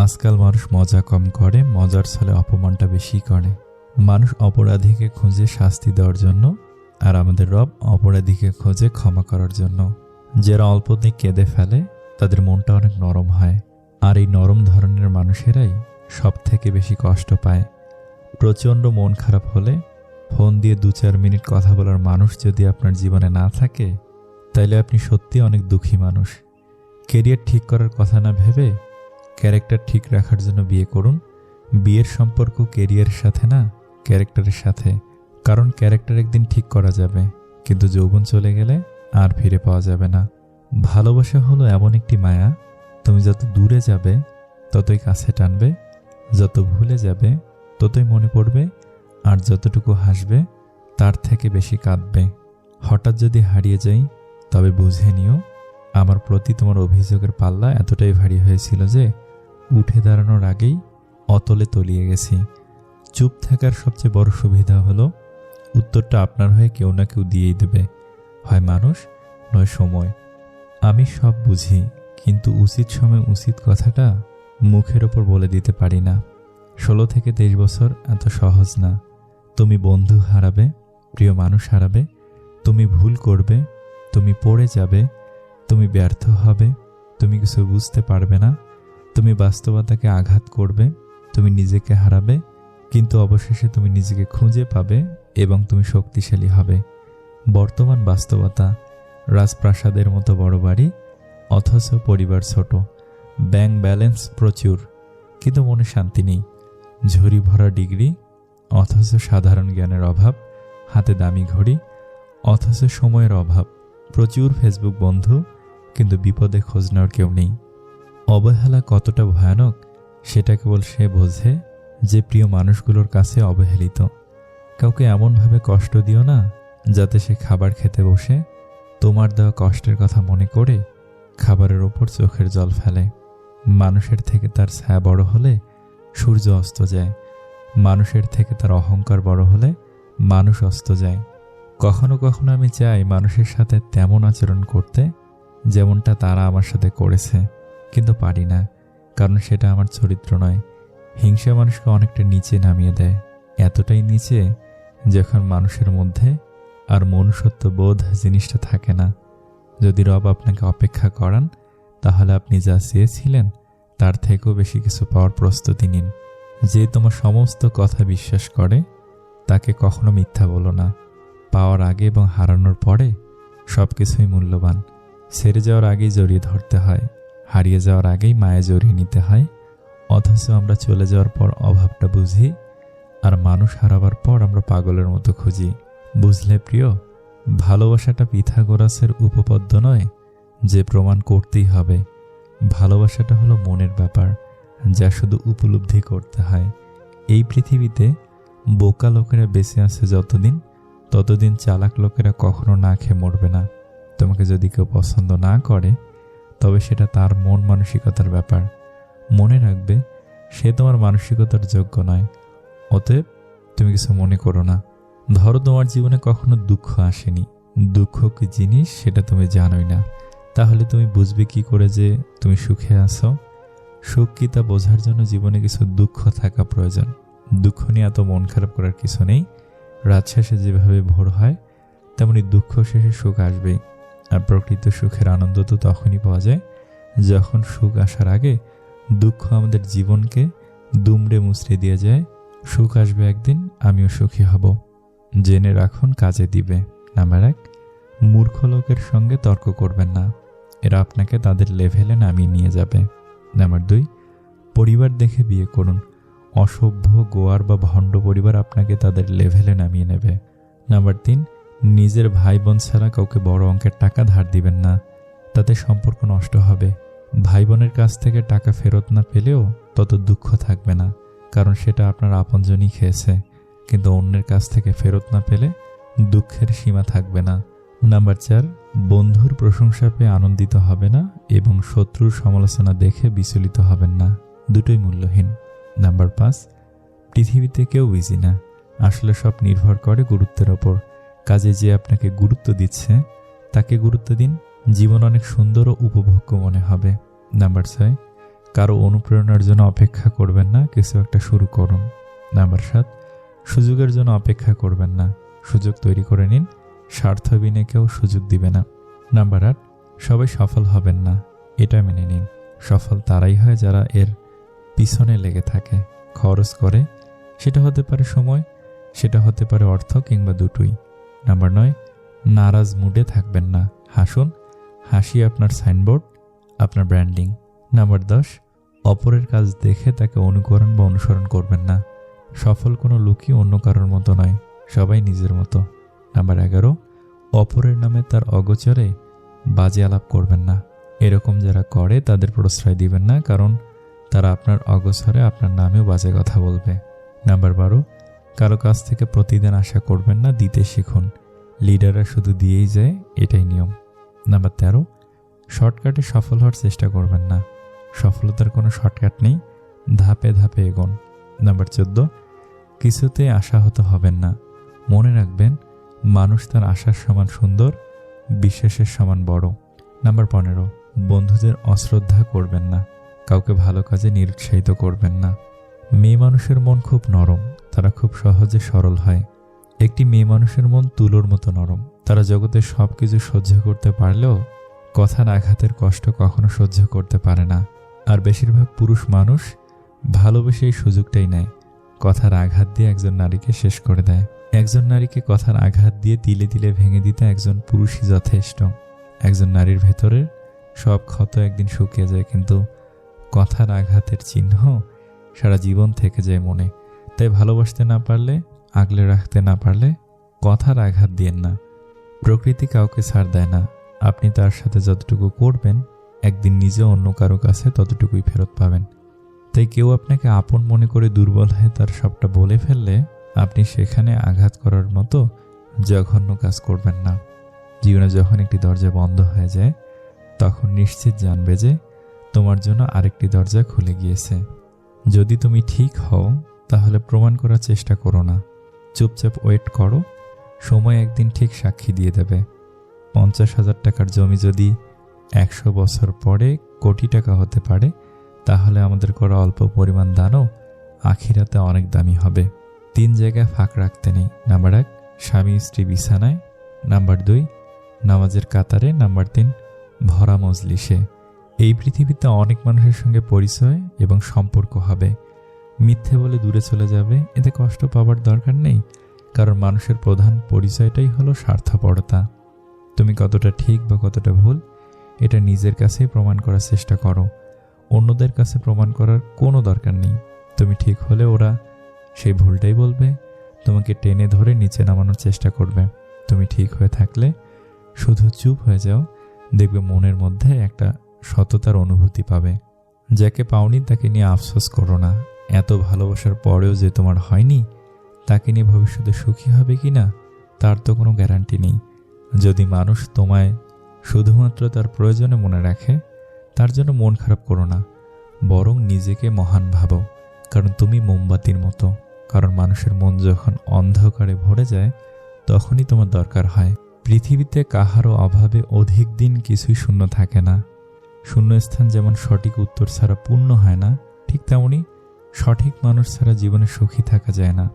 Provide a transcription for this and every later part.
আজকাল মানুষ মজা কম করে, মজার ছলে অপমানটা বেশি করে। মানুষ অপরাধীকে খুঁজে শাস্তি দেওয়ার জন্য আর আমাদের রব অপরাধীকে খোঁজে ক্ষমা করার জন্য। যারা অল্পতেই কেঁদে ফেলে, তাদের মনটা অনেক নরম হয়। আর এই নরম ধরনের মানুষেরাই সব থেকে বেশি কষ্ট পায়। প্রচণ্ড মন খারাপ হলে, ফোন দিয়ে দু চার মিনিট কথা বলার মানুষ যদি আপনার জীবনে না থাকে, তাইলে আপনি সত্যি অনেক দুঃখী মানুষ। কেরিয়ার ঠিক করার কথা না ভেবে ক্যারেক্টার ঠিক রাখার জন্য বিয়ে করুন। বিয়ের সম্পর্ক কেরিয়ারের সাথে না, ক্যারেক্টারের সাথে। কারণ ক্যারেক্টার একদিন ঠিক করা যাবে, কিন্তু যৌবন চলে গেলে আর ফিরে পাওয়া যাবে না। ভালোবাসা হলো এমন একটি মায়া, তুমি যত দূরে যাবে, ততই কাছে টানবে, যত ভুলে যাবে, ততই মনে পড়বে, আর যতটুকু হাসবে, তার থেকে বেশি কাঁদবে। হঠাৎ যদি হারিয়ে যাই, তবে বুঝে নিও, আমার প্রতি তোমার অভিযোগের পাল্লা এতটাই ভারী হয়েছিল যে উঠে দাঁড়ানোর আগেই অতলে তলিয়ে গেছি। চুপ থাকার সবচেয়ে বড় সুবিধা হলো, উত্তরটা আপনার হয়ে কেউ না কেউ দিয়েই দেবে। হয় মানুষ, নয় সময়। আমি সব বুঝি, কিন্তু উচিত সময় উচিত কথাটা মুখের ওপর বলে দিতে পারি না। ষোলো থেকে তেইশ বছর এত সহজ না। তুমি বন্ধু হারাবে, প্রিয় মানুষ হারাবে, তুমি ভুল করবে, তুমি পড়ে যাবে, তুমি ব্যর্থ হবে, তুমি কিছু বুঝতে পারবে না। তুমি বাস্তবতাকে আঘাত করবে, তুমি নিজেকে হারাবে, কিন্তু অবশেষে তুমি নিজেকে খুঁজে পাবে এবং তুমি শক্তিশালী হবে। বর্তমান বাস্তবতা, রাজপ্রাসাদের মতো বড় বাড়ি, অথচ পরিবার ছোট, ব্যাংক ব্যালেন্স প্রচুর, কিন্তু মনে শান্তি নেই। ঝুড়ি ভরা ডিগ্রি, অথচ সাধারণ জ্ঞানের অভাব, হাতে দামি ঘড়ি, অথচ সময়ের অভাব। প্রচুর ফেসবুক বন্ধু, কিন্তু বিপদে খোঁজ নেওয়ার কেউ নেই। অবহেলা কতটা ভয়ানক, সেটা কেবল সে বোঝে যে প্রিয় মানুষগুলোর কাছে অবহেলিত। কাউকে এমনভাবে কষ্ট দিও না যাতে সে খাবার খেতে বসে, তোমার দেওয়া কষ্টের কথা মনে করে খাবারের ওপর চোখের জল ফেলে। মানুষের থেকে তার ছায়া বড় হলে সূর্য অস্ত যায়। মানুষের থেকে তার অহংকার বড় হলে মানুষ অস্ত যায়। কখনো কখনো আমি চাই মানুষের সাথে তেমন আচরণ করতে, যেমনটা তারা আমার সাথে করেছে। কিন্তু পারি না, কারণ সেটা আমার চরিত্র নয়। হিংসা মানুষকে অনেকটা নিচে নামিয়ে দেয়। এতটাই নিচে যখন মানুষের মধ্যে আর মনুষ্যত্ব বোধ জিনিসটা থাকে না। যদি রব আপনাকে অপেক্ষা করান, তাহলে আপনি যা চেয়েছিলেন, তার থেকেও বেশি কিছু পাওয়ার প্রস্তুতি নিন। যে তোমার সমস্ত কথা বিশ্বাস করে, তাকে কখনো মিথ্যা বলো না। পাওয়ার আগে এবং হারানোর পরে সব কিছুই মূল্যবান। সেরে যাওয়ার আগেই জড়িয়ে ধরতে হয়। হারিয়ে যাওয়ার আগেই মায়ে জড়িয়ে নিতে হয়। অথচ আমরা চলে যাওয়ার পর অভাবটা বুঝি, আর মানুষ হারাবার পর আমরা পাগলের মতো খুঁজি। বুঝলে প্রিয়, ভালোবাসাটা পিথাগোরাসের উপপদ্য নয়, যে প্রমাণ করতেই হবে। ভালোবাসাটা হলো মনের ব্যাপার, যা শুধু উপলব্ধি করতে হয়। এই পৃথিবীতে বোকা লোকেরা বেঁচে আছে যতদিন, ততদিন চালাক লোকেরা কখনো না খেয়ে মরবে না। তোমাকে যদি কেউ পছন্দ না করে তবে সেটা তার মন মানসিকতার ব্যাপার। মনে রাখবে, সে তোমার মানসিকতার যোগ্য নয়। অতএব তুমি কিছু মনে করো না। ধরো তোমার জীবনে কখনো দুঃখ আসেনি। দুঃখ কি জিনিস সেটা তুমি জানোই না। তাহলে তুমি বুঝবে কি করে যে তুমি সুখে আছো? সুখ কি তা বোঝার জন্য জীবনে কিছু দুঃখ থাকা প্রয়োজন। দুঃখ নিয়ে এত মন খারাপ করার কিছু নেই। রাত শেষে যেভাবে ভোর হয়, তেমনি দুঃখ শেষে সুখ আসবেই। আর প্রকৃত সুখের আনন্দ তো তখনই পাওয়া যায় যখন সুখ আসার আগে দুঃখ আমাদের জীবনকে দুমড়ে মুচড়ে দিয়ে যায়। সুখ আসবে একদিন, আমিও সুখী হব। জেনে রাখুন, কাজে দিবে। নাম্বার এক, মূর্খ লোকের সঙ্গে তর্ক করবেন না। এরা আপনাকে তাদের লেভেলে নামিয়ে নিয়ে যাবে। নাম্বার দুই, পরিবার দেখে বিয়ে করুন। অসভ্য, গোয়ার বা ভণ্ড পরিবার আপনাকে তাদের লেভেলে নামিয়ে নেবে। নাম্বার তিন নিজের ভাই বোন ছাড়া কাউকে বড় অঙ্কের টাকা ধার দিবেন না। তাতে সম্পর্ক নষ্ট হবে। ভাই বোনের কাছ থেকে টাকা ফেরত না পেলেও তত দুঃখ থাকবে না, কারণ সেটা আপনার আপনজনই খেয়েছে। কিন্তু অন্যের কাছ থেকে ফেরত না পেলে দুঃখের সীমা থাকবে না। নাম্বার চার, বন্ধুর প্রশংসা পেয়ে আনন্দিত হবে না এবং শত্রুর সমালোচনা দেখে বিচলিত হবেন না। দুটোই মূল্যহীন। নাম্বার পাঁচ, পৃথিবীতে কেউ বিজি না। আসলে সব নির্ভর করে গুরুত্বের ওপর। কাজে যে আপনাকে গুরুত্ব দিচ্ছে, তাকে গুরুত্ব দিন। জীবন অনেক সুন্দর ও উপভোগ্য মনে হবে। নাম্বার ছয়, কারও অনুপ্রেরণার জন্য অপেক্ষা করবেন না, কিছু একটা শুরু করুন। নাম্বার সাত, সুযোগের জন্য অপেক্ষা করবেন না। সুযোগ তৈরি করে নিন স্বার্থ বিনে কেউ সুযোগ দিবে না। নাম্বার আট, সবাই সফল হবেন না, এটা মেনে নিন। সফল তারাই হয় যারা এর পিছনে লেগে থাকে। খরচ করে, সেটা হতে পারে সময়, সেটা হতে পারে অর্থ কিংবা দুটোই। নাম্বার নয়, নারাজ মুডে থাকবেন না। হাসুন, হাসি আপনার সাইনবোর্ড, আপনার ব্র্যান্ডিং। নাম্বার দশ, অপরের কাজ দেখে তাকে অনুকরণ বা অনুসরণ করবেন না। সফল কোনো লোকই অন্য কারোর মতো নয়, সবাই নিজের মতো। নাম্বার এগারো, অপরের নামে তার অগোচরে বাজে আলাপ করবেন না। এরকম যারা করে, তাদের প্রশ্রয় দিবেন না, কারণ তারা আপনার অগোচরে আপনার নামেও বাজে কথা বলবে। নাম্বার বারো কারও কাছ থেকে প্রতিদিন আশা করবেন না, দিতে শিখুন। লিডাররা শুধু দিয়েই যায়, এটাই নিয়ম। নাম্বার তেরো, শর্টকাটে সফল হওয়ার চেষ্টা করবেন না। সফলতার কোনো শর্টকাট নেই, ধাপে ধাপে এগোন। নাম্বার চোদ্দ, কিছুতে আশাহত হবেন না। মনে রাখবেন, মানুষ তার আশার সমান সুন্দর, বিশ্বাসের সমান বড়। নাম্বার পনেরো, বন্ধুদের অশ্রদ্ধা করবেন না। কাউকে ভালো কাজে নিরুৎসাহিত করবেন না। মেয়ে মানুষের মন খুব নরম। তারা খুব সহজে সরল হয়। একটি মেয়ে মানুষের মন তুলোর মতো নরম। তারা জগতের সব কিছু সহ্য করতে পারলেও কথার আঘাতের কষ্ট কখনো সহ্য করতে পারে না। আর বেশিরভাগ পুরুষ মানুষ ভালোবেসে এই সুযোগটাই নেয়। কথার আঘাত দিয়ে একজন নারীকে শেষ করে দেয়। একজন নারীকে কথার আঘাত দিয়ে তিলে তিলে ভেঙে দিতে একজন পুরুষই যথেষ্ট। একজন নারীর ভেতরের সব ক্ষত একদিন শুকিয়ে যায়, কিন্তু কথার আঘাতের চিহ্ন সারা জীবন থেকে যায় মনে। তাই ভালোবাসতে না পারলে, আগলে রাখতে না পারলে কথার আঘাত দিয়েন না। প্রকৃতি কাউকে ছাড় দেয় না। আপনি তার সাথে যতটুকু করবেন, একদিন নিজে অন্য কারও কাছে ততটুকুই ফেরত পাবেন। তাই কেউ আপনাকে আপন মনে করে দুর্বল হয়ে তার সবটা বলে ফেললে, আপনি সেখানে আঘাত করার মতো জঘন্য কাজ করবেন না। জীবনে যখন একটি দরজা বন্ধ হয়ে যায়, তখন নিশ্চিত জানবে যে তোমার জন্য আরেকটি দরজা খুলে গিয়েছে। যদি তুমি ঠিক হও তাহলে প্রমাণ করার চেষ্টা করো না। চুপচাপ ওয়েট করো। সময় একদিন ঠিক সাক্ষী দিয়ে দেবে। পঞ্চাশ হাজার টাকার জমি যদি একশো বছর পরে কোটি টাকা হতে পারে, তাহলে আমাদের করা অল্প পরিমাণ দানও আখিরাতে অনেক দামি হবে। তিন জায়গায় ফাঁক রাখতে নেই। নাম্বার এক, স্বামী স্ত্রী বিছানায়। নাম্বার দুই, নামাজের কাতারে। নাম্বার তিন, ভরা মজলিসে। এই পৃথিবীতে অনেক মানুষের সঙ্গে পরিচয় এবং সম্পর্ক হবে। মিথ্যে বলে দূরে চলে যাবে, এতে কষ্ট পাবার দরকার নেই, কারণ মানুষের প্রধান পরিচয়টাই হলো স্বার্থপরতা। তুমি কতটা ঠিক বা কতটা ভুল, এটা নিজের কাছেই প্রমাণ করার চেষ্টা করো। অন্যদের কাছে প্রমাণ করার কোনো দরকার নেই। তুমি ঠিক হলে ওরা সেই ভুলটাই বলবে, তোমাকে টেনে ধরে নিচে নামানোর চেষ্টা করবে। তুমি ঠিক হয়ে থাকলে শুধু চুপ হয়ে যাও, দেখবে মনের মধ্যে একটা সততার অনুভূতি পাবে। যাকে পাওনি তাকে নিয়ে আফসোস করো না। এত ভালোবাসার পরেও যে তোমার হয়নি, তাকে নিয়ে ভবিষ্যতে সুখী হবে কি না, তার তো কোনো গ্যারান্টি নেই। যদি মানুষ তোমায় শুধুমাত্র তার প্রয়োজনে মনে রাখে, তার জন্য মন খারাপ করো না। বরং নিজেকে মহান ভাবো। কারণ তুমি মোমবাতির মতো। কারণ মানুষের মন যখন অন্ধকারে ভরে যায়, তখনই তোমার দরকার হয়। পৃথিবীতে কাহারও অভাবে অধিক দিন কিছুই শূন্য থাকে না। শূন্যস্থান যেমন সঠিক উত্তর ছাড়া পূর্ণ হয় না, ঠিক তেমনি সঠিক মানুষ ছাড়া জীবনে সুখী থাকা যায় না।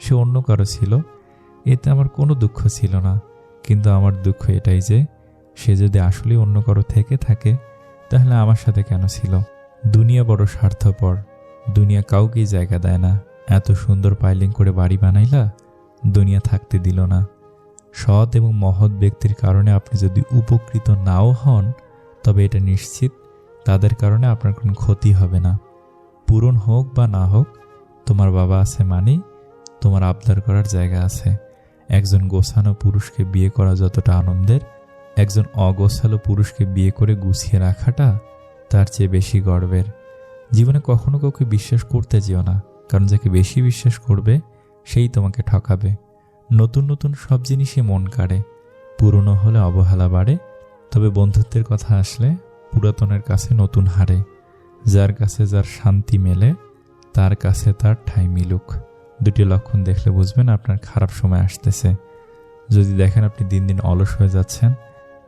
সে অন্য কারও ছিল, এতে আমার কোনো দুঃখ ছিল না। কিন্তু আমার দুঃখ এটাই যে, সে যদি আসলে অন্য কারও থেকে থাকে, তাহলে আমার সাথে কেন ছিল? দুনিয়া বড় স্বার্থপর। দুনিয়া কাউকেই জায়গা দেয় না। এত সুন্দর পাইলিং করে বাড়ি বানাইলা, দুনিয়া থাকতে দিল না। সৎ এবং মহৎ ব্যক্তির কারণে আপনি যদি উপকৃত নাও হন, তবে এটা নিশ্চিত, তাদের কারণে আপনার কোনো ক্ষতি হবে না। পূরণ হোক বা না হোক, তোমার বাবা আছে মানেই তোমার আবদার করার জায়গা আছে। একজন গোছানো পুরুষকে বিয়ে করা যতটা আনন্দের, একজন অগোছালো পুরুষকে বিয়ে করে গুছিয়ে রাখাটা তার চেয়ে বেশি গর্বের। জীবনে কখনো কাউকে বিশ্বাস করতে যেও না, কারণ যাকে বেশি বিশ্বাস করবে, সেই তোমাকে ঠকাবে। নতুন নতুন সব জিনিসই মন কাড়ে। পুরনো হলে অবহেলা বাড়ে, তবে বন্ধুত্বের কথা আসলে পুরাতনের কাছে নতুন হারে। যার কাছে যার শান্তি মেলে, তার কাছে তার ঠাই মিলুক। দুটি লক্ষণ দেখলে বুঝবেন আপনার খারাপ সময় আসতেছে। যদি দেখেন আপনি দিন দিন অলস হয়ে যাচ্ছেন,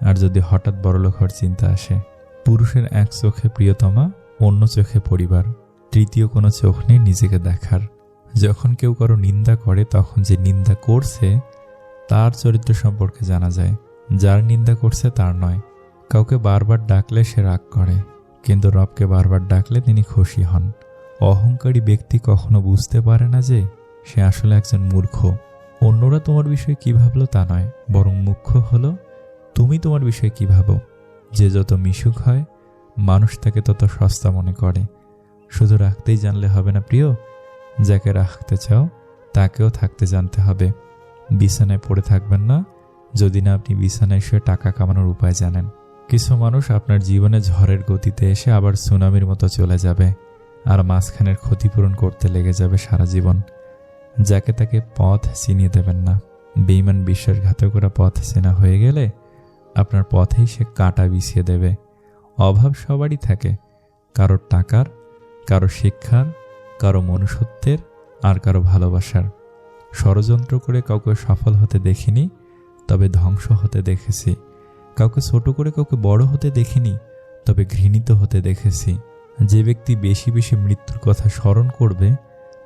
আর যদি হঠাৎ বড়লোক হওয়ার চিন্তা আসে। পুরুষের এক চোখে প্রিয়তমা, অন্য চোখে পরিবার। তৃতীয় কোনো চোখ নেই নিজেকে দেখার। যখন কেউ কারও নিন্দা করে, তখন যে নিন্দা করছে, তার চরিত্র সম্পর্কে জানা যায়। যার নিন্দা করছে, তার নয়। কাউকে বারবার ডাকলে সে রাগ করে। কিন্তু রবকে বারবার ডাকলে তিনি খুশি হন। অহংকারী ব্যক্তি কখনো বুঝতে পারে না যে সে আসলে একজন মূর্খ। অন্যরা তোমার বিষয়ে কী ভাবলো তা নয়, বরং মুখ্য হলো তুমি তোমার বিষয়ে কী ভাবো? যে যত মিশুক হয়, মানুষ তাকে তত সস্তা মনে করে। শুধু রাখতেই জানলে হবে না প্রিয়, যাকে রাখতে চাও, তাকেও থাকতে জানতে হবে। বিছানায় পড়ে থাকবেন না, যদি না আপনি বিছানায় শুয়ে টাকা কামানোর উপায় জানেন। কিছু মানুষ আপনার জীবনে ঝড়ের গতিতে এসে আবার সুনামির মতো চলে যাবে আর মাঝখানের ক্ষতিপূরণ করতে লেগে যাবে সারা জীবন। যাকে তাকে পথ চিনিয়ে দেবেন না। বেইমান বিশ্বাসঘাতকরা পথ চেনা হয়ে গেলে আপনার পথেই সে কাটা বিছিয়ে দেবে। অভাব সবারই থাকে। কারোর টাকার, কারও শিক্ষার, কারও মনুষ্যত্বের আর কারও ভালোবাসার। ষড়যন্ত্র করে কাউকে সফল হতে দেখিনি, তবে ধ্বংস হতে দেখেছি। কাউকে ছোট করে কাউকে বড় হতে দেখিনি, তবে ঘৃণিত হতে দেখেছি। যে ব্যক্তি বেশি বেশি মৃত্যুর কথা স্মরণ করবে,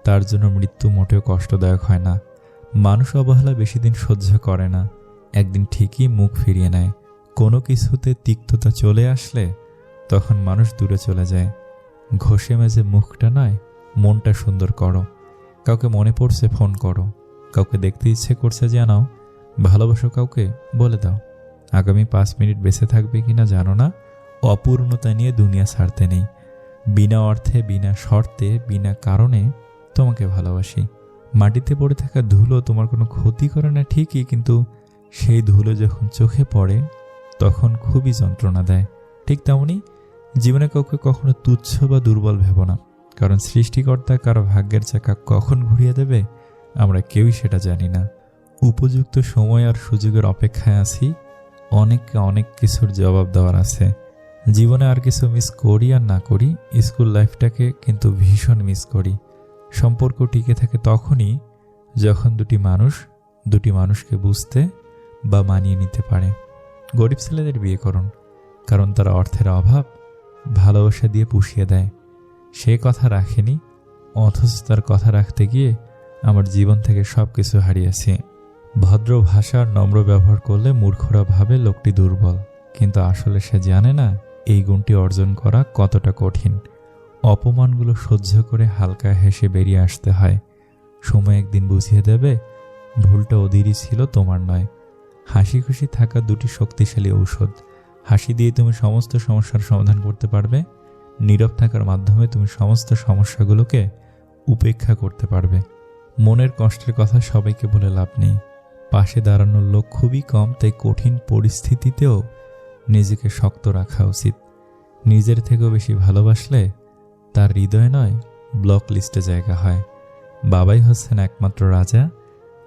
তার জন্য মৃত্যু মোটেও কষ্টদায়ক হয় না। মানুষ অবহেলা বেশি দিন সহ্য করে না। একদিন ঠিকই মুখ ফিরিয়ে নেয়। কোনো কিছুতে তিক্ততা চলে আসলে তখন মানুষ দূরে চলে যায়। ঘষে মেজে মুখটা নয়, মনটা সুন্দর করো। কাউকে মনে পড়ছে ফোন করো। কাউকে দেখতে ইচ্ছে করছে জানাও, ভালোবাসো কাউকে বলে দাও। আগামী পাঁচ মিনিট বেঁচে থাকবে কিনা জানো না? অপূর্ণতা নিয়ে দুনিয়া ছাড়তে নেই। বিনা অর্থে, বিনা শর্তে, বিনা কারণে তোমাকে ভালোবাসি। মাটিতে পড়ে থাকা ধুলো তোমার কোনো ক্ষতি করে না ঠিকই, কিন্তু সেই ধুলো যখন চোখে পড়ে, তখন খুবই যন্ত্রণা দেয়। ঠিক তেমনই জীবনে কাউকে কখনো তুচ্ছ বা দুর্বল ভেব না, কারণ সৃষ্টিকর্তা কারও ভাগ্যের চাকা কখন ঘুরিয়ে দেবে, আমরা কেউই সেটা জানি না। উপযুক্ত সময় আর সুযোগের অপেক্ষায় আছি অনেককে অনেক কিছুর জবাব দেওয়ার আছে। জীবনে আর কিছু মিস করি আর না করি স্কুল লাইফটাকে কিন্তু ভীষণ মিস করি। সম্পর্ক টিকে থাকে তখনই যখন দুটি মানুষ, দুটি মানুষকে বুঝতে বা মানিয়ে নিতে পারে। গরিব ছেলেদের বিয়ে করুন, কারণ তারা অর্থের অভাব, ভালোবাসা দিয়ে পুষিয়ে দেয়। সে কথা রাখেনি, অথচ তার কথা রাখতে গিয়ে আমার জীবন থেকে সব কিছু হারিয়েছি। ভদ্র ভাষার নম্র ব্যবহার করলে মূর্খরা ভাবে লোকটি দুর্বল। কিন্তু আসলে সে জানে না, এই গুণটি অর্জন করা কতটা কঠিন। অপমানগুলো সহ্য করে হালকা হেসে বেরিয়ে আসতে হয়। সময় একদিন বুঝিয়ে দেবে, ভুলটা ওদেরই ছিল তোমার নয়। হাসি খুশি থাকা দুটি শক্তিশালী ঔষধ। হাসি দিয়ে তুমি সমস্ত সমস্যার সমাধান করতে পারবে। নীরব থাকার মাধ্যমে তুমি সমস্ত সমস্যাগুলোকে উপেক্ষা করতে পারবে। মনের কষ্টের কথা সবাইকে বলে লাভ নেই। পাশে দাঁড়ানোর লোক খুবই কম, তাই কঠিন পরিস্থিতিতেও নিজেকে শক্ত রাখা উচিত। নিজের থেকেও বেশি ভালোবাসলে তার হৃদয় নয় ব্লক লিস্টে জায়গা হয়। বাবাই হচ্ছেন একমাত্র রাজা,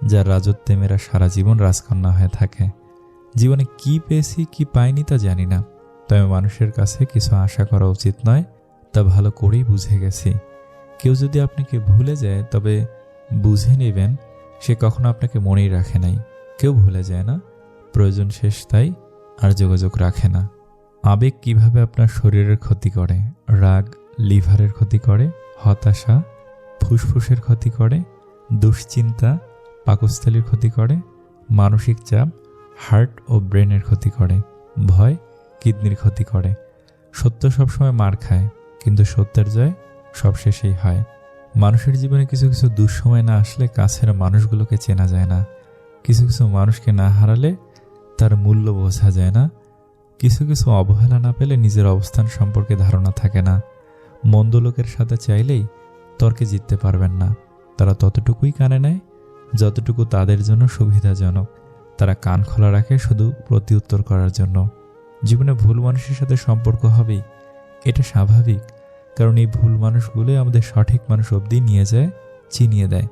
যার রাজত্বে মেয়েরা সারা জীবন রাজকন্যা হয়ে থাকে। জীবনে কি পেয়েছি, কি পাইনি তা জানি না, তবে মানুষের কাছে কিছু আশা করা উচিত নয়, তা ভালো করেই বুঝে গেছি। কেউ যদি আপনাকে ভুলে যায়, তবে বুঝে নেবেন সে কখনো আপনাকে মনেই রাখে নাই। কেউ ভুলে যায় না। প্রয়োজন শেষ তাই আর যোগাযোগ রাখে না। আবেগ কীভাবে আপনার শরীরের ক্ষতি করে? রাগ লিভারের ক্ষতি করে? হতাশা ফুসফুসের ক্ষতি করে? দুশ্চিন্তা পাকস্থলীর ক্ষতি করে? মানসিক চাপ হার্ট ও ব্রেনের ক্ষতি করে? ভয় কিডনির ক্ষতি করে? সত্য সবসময় মার খায়, কিন্তু সত্যের জয় সবশেষেই হয়। মানুষের জীবনে কিছু কিছু দুঃসময় না আসলে কাছের মানুষগুলোকে চেনা যায় না। কিছু কিছু মানুষকে না হারালে তার মূল্য বোঝা যায় না। কিছু কিছু অবহেলা না পেলে নিজের অবস্থান সম্পর্কে ধারণা থাকে না। মন্দ লোকের সাথে চাইলেই তর্কে জিততে পারবেন না। তারা ততটুকুই কানে নেয় যতটুকু তাদের জন্য সুবিধাজনক। তারা কান খোলা রাখে শুধু প্রতিউত্তর করার জন্য। জীবনে ভুল মানুষের সাথে সম্পর্ক হবেই, এটা স্বাভাবিক। কারণ এই ভুল মানুষগুলোই আমাদের সঠিক মানুষ অবধি নিয়ে যায় চিনিয়ে দেয়।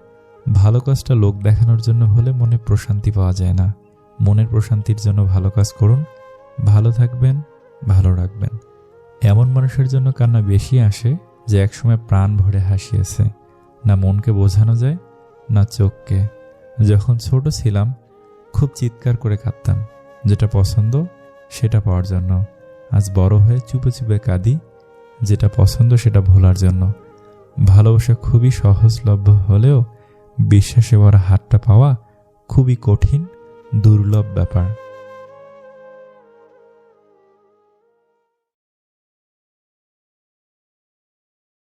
ভালো কাজটা লোক দেখানোর জন্য হলে মনে প্রশান্তি পাওয়া যায় না। মনের প্রশান্তির জন্য ভালো কাজ করুন, ভালো থাকবেন, ভালো রাখবেন। এমন মানুষের জন্য কান্না বেশি আসে যে একসময় প্রাণ ভরে হাসিয়েছে। না মনকে বোঝানো যায়, না চোখকে। যখন ছোট ছিলাম, খুব চিৎকার করে কাঁদতাম। যেটা পছন্দ, সেটা পাওয়ার জন্য। আজ বড় হয়ে চুপে চুপে কাঁদি যেটা পছন্দ, সেটা ভোলার জন্য। ভালোবাসা খুবই সহজলভ্য হলেও বিশ্বাসে ভরা হাতটা পাওয়া খুবই কঠিন, দুর্লভ ব্যাপার।